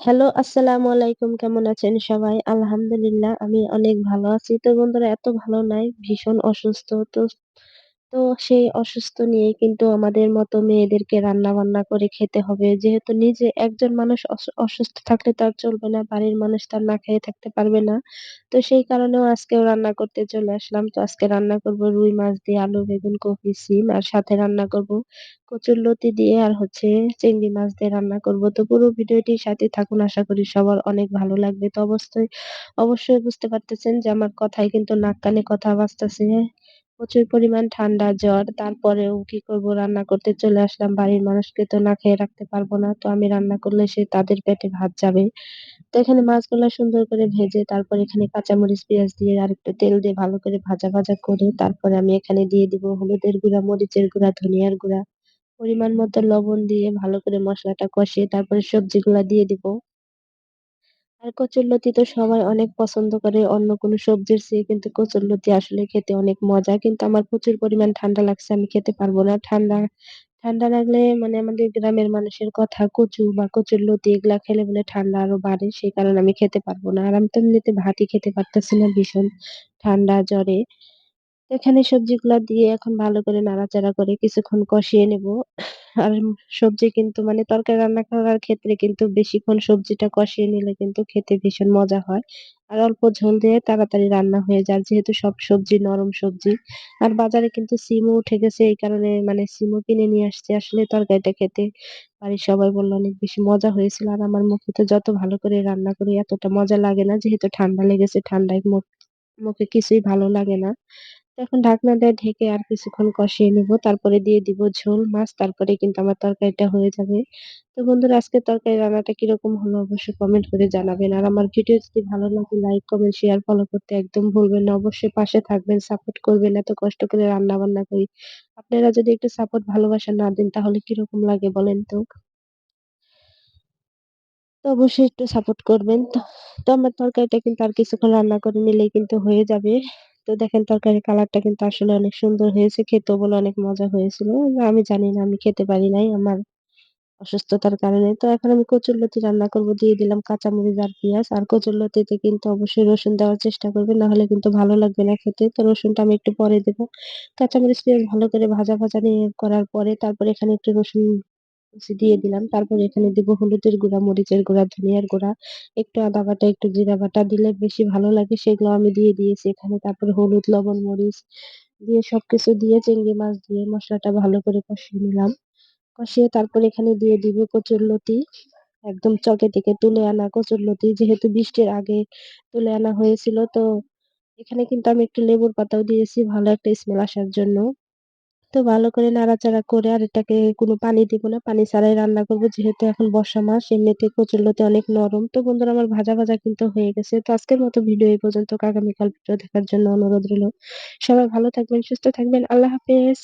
Hello, আসসালামু আলাইকুম। কেমন আছেন সবাই? আলহামদুলিল্লাহ আমি অনেক ভালো আছি। তো বন্ধুরা এত ভালো নাই, ভীষণ অসুস্থ। তো তো সেই অসুস্থ নিয়েই কিন্তু আমাদের মতো মেয়েদেরকে রান্না-বান্না করে খেতে হবে। যেহেতু নিজে একজন মানুষ অস অসুস্থ থাকলে তো আর চলবে না। বাড়ির মানুষ তার না খেয়ে থাকতে পারবে না। তো সেই কারণেও আজকেও রান্না করতে চলে আসলাম। তো আজকে রান্না করব রুই মাছ দিয়ে আলু, বেগুন, কপি, সিম আর সাথে রান্না করব কচুর লতি দিয়ে আর হচ্ছে চিংড়ি মাছ দিয়ে রান্না করব। তো পুরো ভিডিওটির সাথে থাকুন। আশা করি সবার অনেক ভালো লাগবে। তো অবশ্যই, অবশ্যই বুঝতে পারতেছেন যে আমার কথায় কিন্তু নাক কানে কথা বাজতেছে। প্রচুর পরিমাণ ঠান্ডা, জ্বর। তারপরেও কি করব রান্না করতে চলে আসলাম। বাড়ির মানুষকে তো না খেয়ে রাখতে পারব না। তো আমি রান্না করলে সে তাদের পেটে ভাত যাবে। তো এখানে মাছগুলা সুন্দর করে ভেজে তারপর এখানে কাঁচামরিচ, পেঁয়াজ দিয়ে আরেকটু তেল দিয়ে ভালো করে ভাজা, ভাজা করে তারপরে আমি এখানে দিয়ে দিব হলুদের গুঁড়া, মরিচের গুঁড়া, ধনিয়ার গুঁড়া, পরিমাণ মতো লবণ দিয়ে ভালো করে মশলাটা কষিয়ে তারপরে সবজিগুলা দিয়ে দিব। আর কচুরলতি তো সবাই অনেক পছন্দ করে। অন্য কোনো সবজির চেয়ে কিন্তু কচুরলতি আসলে খেতে অনেক মজা। কিন্তু আমার প্রচুর পরিমাণ ঠান্ডা লাগছে। আমি খেতে পারব না। ঠান্ডা ঠান্ডা লাগলে মানে আমাদের গ্রামের মানুষের কথা, কচু বা কচুরলতি এগুলা খেলে বলে ঠান্ডা আরও বাড়ে। সেই কারণে আমি খেতে পারব না। আর আমি তো এমনিতে ভাতই খেতে পারতেছি না ভীষণ, ঠান্ডা, জ্বরে। এখানে সবজিগুলা দিয়ে এখন ভালো করে নাড়াচাড়া করে কিছুক্ষণ কষিয়ে নেব। আর সবজি কিন্তু মানে তরকারি রান্না করার ক্ষেত্রে কিন্তু বেশিক্ষণ সবজিটা কষিয়ে নিলে কিন্তু খেতে ভীষণ মজা হয়। আর অল্প ঝোল দিয়ে তাড়াতাড়ি রান্না হয়ে যায়। যেহেতু সব সবজি নরম সবজি। আর বাজারে কিন্তু সিমও উঠে গেছে, এই কারণে মানে সিমও কিনে নিয়ে আসছি। আসলে তরকারিটা খেতে বাড়ির সবাই বলল অনেক বেশি মজা হয়েছিল। আর আমার মুখে তো যত ভালো করে রান্না করি, এতটা মজা লাগে না। যেহেতু ঠান্ডা লেগেছে, ঠান্ডায় মুখ, মুখে কিছুই ভালো লাগে না। এখন ঢাকনা দিয়ে ঢেকে আর কিছুক্ষণ কষিয়ে নিব। তারপরে দিয়ে দিব ঝোল মাছ। তারপরে কিন্তু আমার তরকারিটা হয়ে যাবে। তো বন্ধুরা আজকের তরকারি রান্নাটা কীরকম হলো অবশ্যই কমেন্ট করে জানাবেন। আর আমার ভিডিও যদি ভালো লাগে লাইক, কমেন্ট, শেয়ার, ফলো করতে একদম ভুলবেন না। অবশ্যই পাশে থাকবেন, সাপোর্ট করবেন। এত কষ্ট করে রান্না-বান্না করি। আপনারা যদি একটু সাপোর্ট ভালোবাসা না দেন তাহলে কীরকম লাগে বলেন তো? তো অবশ্যই একটু সাপোর্ট করবেন। তো আমার তরকারিটা কিন্তু আর কিছুক্ষণ রান্না করে নিলেই কিন্তু হয়ে যাবে। তো দেখেন তরকারির কালারটা কিন্তু আসলে অনেক সুন্দর হয়েছে। খেতেও বলে অনেক মজা হয়েছিল। আমি জানি না আমি খেতে পারি নাই আমার অসুস্থতার কারণে। তো এখন আমি কচুরলতি রান্না করব। দিয়ে দিলাম কাঁচামরিচ আর পেঁয়াজ। আর কচুরলতিতে কিন্তু অবশ্যই রসুন দেওয়ার চেষ্টা করবেন। না হলে কিন্তু ভালো লাগবে না খেতে। তো রসুনটা আমি একটু পরে দেব। কাঁচামরিচ, পেঁয়াজ ভালো করে ভাজা, ভাজা নিয়ে করার পরে তারপরে এখানে একটু রসুন দিয়ে দিলাম। তারপর এখানে দিব হলুদের গুঁড়া, মরিচের গুঁড়া, ধনিয়ার গুঁড়া, একটু আদা বাটা, একটু জিরা বাটা দিলে বেশি ভালো লাগে। সেগুলো আমি দিয়ে দিয়েছি এখানে। তারপর হলুদ, লবণ, মরিচ দিয়ে সবকিছু দিয়ে চিংড়ি মাছ দিয়ে মশলাটা ভালো করে কষিয়ে নিলাম। কষিয়ে তারপরে এখানে দিয়ে দিব কচুরলতি। একদম চকে থেকে তুলে আনা কচুরলতি। যেহেতু বৃষ্টির আগে তুলে আনা হয়েছিল তো এখানে কিন্তু আমি একটু লেবুর পাতাও দিয়েছি ভালো একটা স্মেল আসার জন্য। তো ভালো করে নাড়াচাড়া করে আর এটাকে কোনো পানি দিব না। পানি ছাড়াই রান্না করব। যেহেতু এখন বর্ষা মাস এমনিতে কচুরলতি অনেক নরম। তো বন্ধুরা আমার ভাজা, ভাজা কিন্তু হয়ে গেছে। তো আজকের মতো ভিডিও এই পর্যন্ত। আগামীকাল ভিডিও দেখার জন্য অনুরোধ রইল। সবাই ভালো থাকবেন, সুস্থ থাকবেন। আল্লাহ হাফেজ।